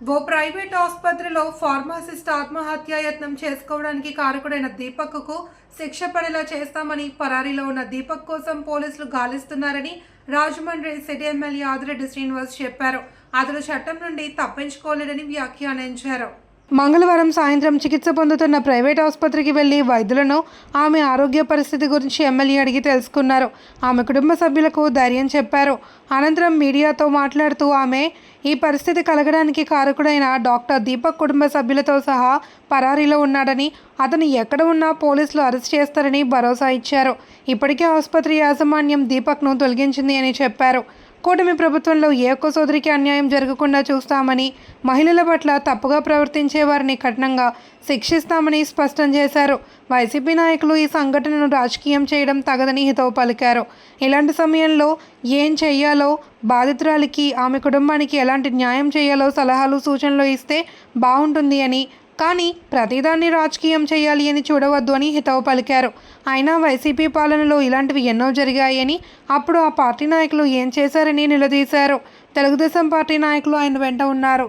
ఓ private ఆసుపత్రిలో pharmacist ఆత్మహత్యాయత్నం చేసుకోవడానికి కారకుడైన దీపక్కు శిక్ష పడేలా చేస్తామని పరారీలో ఉన్న దీపక్ కోసం పోలీసులు గాలిస్తున్నారని రాజమండ్రి సిటీ ఎమ్మెల్యే ఆదిరెడ్డి శ్రీనివాస్ చెప్పారు. అతడు చట్టం నుండి తప్పించుకోలేడని వ్యాఖ్యానించారు. మంగళవారం సాయంత్రం చికిత్స పొందుతున్న ప్రైవేట్ ఆసుపత్రికి వెళ్ళి వైద్యులను ఆమె ఆరోగ్య పరిస్థితి గురించి ఎమ్మెల్యే అడిగి తెలుసుకున్నారు. ఆమె కుటుంబ సభ్యులకు ధైర్యం చెప్పారు. అనంతరం మీడియాతో మాట్లాడుతూ ఆమె ఈ పరిస్థితి కలగడానికి కారకుడైన డాక్టర్ దీపక్ కుటుంబ సభ్యులతో సహా పరారీలో ఉన్నాడని అతను ఎక్కడ ఉన్నా పోలీసులు అరెస్ట్ చేస్తారని భరోసా ఇచ్చారు. ఇప్పటికే ఆసుపత్రి యాజమాన్యం దీపక్ను తొలగించింది అని చెప్పారు. కూటమి ప్రభుత్వంలో ఏ ఒక్క సోదరికి అన్యాయం జరగకుండా చూస్తామని మహిళల పట్ల తప్పుగా ప్రవర్తించే వారిని కఠినంగా శిక్షిస్తామని స్పష్టం చేశారు. వైసీపీ నాయకులు ఈ సంఘటనను రాజకీయం చేయడం తగదని హితవు పలికారు. ఇలాంటి సమయంలో ఏం చేయాలో బాధితురాలికి ఆమె కుటుంబానికి ఎలాంటి న్యాయం చేయాలో సలహాలు సూచనలు ఇస్తే బాగుంటుంది అని కానీ ప్రతిదాన్ని రాజకీయం చేయాలి అని చూడవద్దు అని హితవు పలికారు. అయినా వైసీపీ పాలనలో ఇలాంటివి ఎన్నో జరిగాయని అప్పుడు ఆ పార్టీ నాయకులు ఏం చేశారని నిలదీశారు. తెలుగుదేశం పార్టీ నాయకులు ఆయన వెంట ఉన్నారు.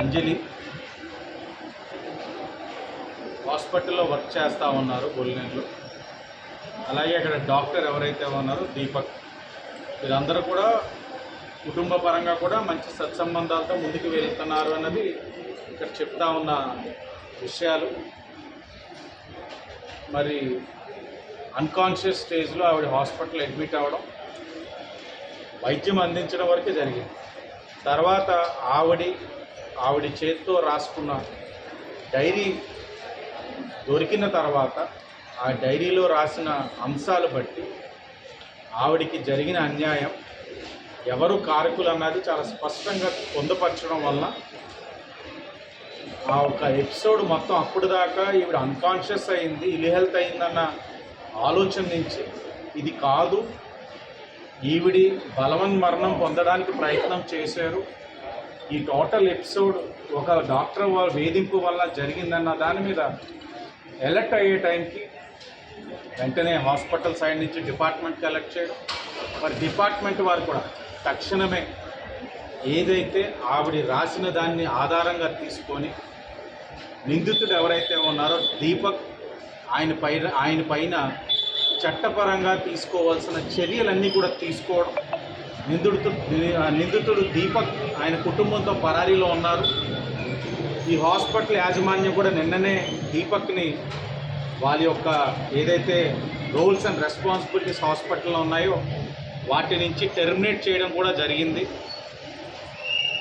అంజలి హాస్పిటల్లో వర్క్ చేస్తూ ఉన్నారు బొలినెల్లో అలాగే అక్కడ డాక్టర్ ఎవరైతే ఉన్నారో దీపక్. వీరందరూ కూడా కుటుంబ పరంగా కూడా మంచి సత్సంబంధాలతో ముందుకు వెళ్తున్నారు అన్నది ఇక్కడ చెప్తా ఉన్న విషయాలు. మరి అన్కాన్షియస్ స్టేజ్లో ఆవిడ హాస్పిటల్ అడ్మిట్ అవ్వడం వైద్యం అందించడం వరకే జరిగింది. తర్వాత ఆవిడి ఆవిడ చేతితో రాసుకున్న డైరీ దొరికిన తర్వాత ఆ డైరీలో రాసిన అంశాలు బట్టి ఆవిడికి జరిగిన అన్యాయం ఎవరు కారకులు అన్నది చాలా స్పష్టంగా పొందుపరచడం వలన ఆ ఒక ఎపిసోడ్ మొత్తం అప్పుడు దాకా ఈవిడ అన్కాన్షియస్ అయింది ఇల్ హెల్త్ అయిందన్న ఆలోచన నుంచి ఇది కాదు. ఈవిడి బలవన్ మరణం పొందడానికి ప్రయత్నం చేశారు. ఈ టోటల్ ఎపిసోడ్ ఒక డాక్టర్ వాళ్ళ వేధింపు వల్ల జరిగిందన్న దాని మీద ఎలర్ట్ అయ్యే టైంకి వెంటనే హాస్పిటల్ సైడ్ నుంచి డిపార్ట్మెంట్కి అలర్ట్ చేయడం. మరి డిపార్ట్మెంట్ వారు కూడా తక్షణమే ఏదైతే ఆవిడ రాసిన దాన్ని ఆధారంగా తీసుకొని నిందితుడు ఎవరైతే ఉన్నారో దీపక్ ఆయన పై ఆయన పైన చట్టపరంగా తీసుకోవాల్సిన చర్యలన్నీ కూడా తీసుకోవడం. నిందితుడు నిందితుడు దీపక్ ఆయన కుటుంబంతో పరారీలో ఉన్నారు. ఈ హాస్పిటల్ యాజమాన్యం కూడా నిన్ననే దీపక్ని వాళ్ళ యొక్క ఏదైతే రోల్స్ అండ్ రెస్పాన్సిబిలిటీస్ హాస్పిటల్లో ఉన్నాయో వాటి నుంచి టెర్మినేట్ చేయడం కూడా జరిగింది.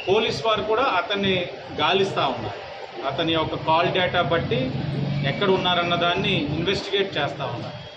పోలీస్ వారు కూడా అతన్ని గాలిస్తూ ఉన్నారు. అతని యొక్క కాల్ డేటా బట్టి ఎక్కడ ఉన్నారన్న దాన్ని ఇన్వెస్టిగేట్ చేస్తూ ఉన్నారు.